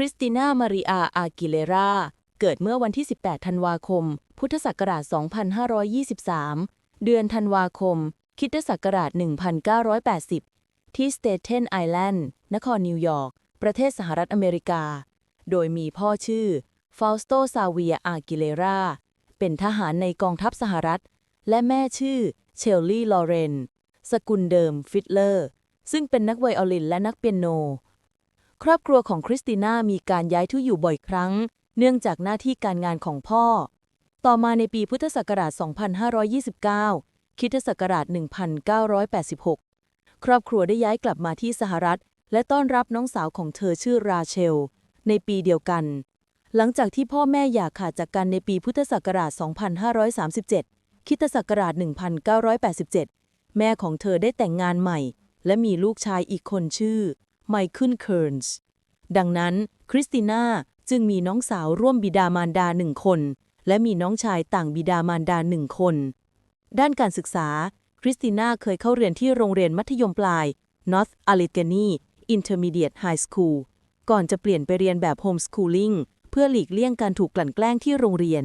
คริสติน่า มาริอา อากิเลราเกิดเมื่อวันที่ 18 ธันวาคม พุทธศักราช 2523 เดือนธันวาคมคริสศักราช 1980 ที่สเตเทนไอแลนด์ นครนิวยอร์ก ประเทศสหรัฐอเมริกา โดยมีพ่อชื่อฟาสโตซาเวีย อากิเลรา เป็นทหารในกองทัพสหรัฐ และแม่ชื่อเชลลี่ ลอเรน สกุลเดิม ฟิตเลอร์ ซึ่งเป็นนักไวโอลินและนักเปียโน ครอบครัวของคริสติน่ามีการย้ายที่อยู่บ่อยครั้ง เนื่องจากหน้าที่การงานของพ่อ ต่อมาในปีพุทธศักราช 2529คริสตศักราช 1986 ครอบครัวได้ย้ายกลับมาที่สหรัฐ และต้อนรับน้องสาวของเธอชื่อราเชล ในปีเดียวกัน หลังจากที่พ่อแม่อย่าขาดจากกันในปีพุทธศักราช 2537 คิตศักราช 1987 แม่ของเธอได้แต่งงานใหม่ และมีลูกชายอีกคนชื่อ ไมเคิลเคิร์นส์ดังนั้นคริสติน่าจึงมีน้องสาวร่วมบิดามารดาหนึ่งคน และมีน้องชายต่างบิดามารดาหนึ่งคน ด้านการศึกษา คริสติน่าเคยเข้าเรียนที่โรงเรียนมัธยมปลาย North Allegheny Intermediate High School ก่อนจะเปลี่ยนไปเรียนแบบโฮมสคูลิ่งเพื่อหลีกเลี่ยงการถูกกลั่นแกล้งที่โรงเรียน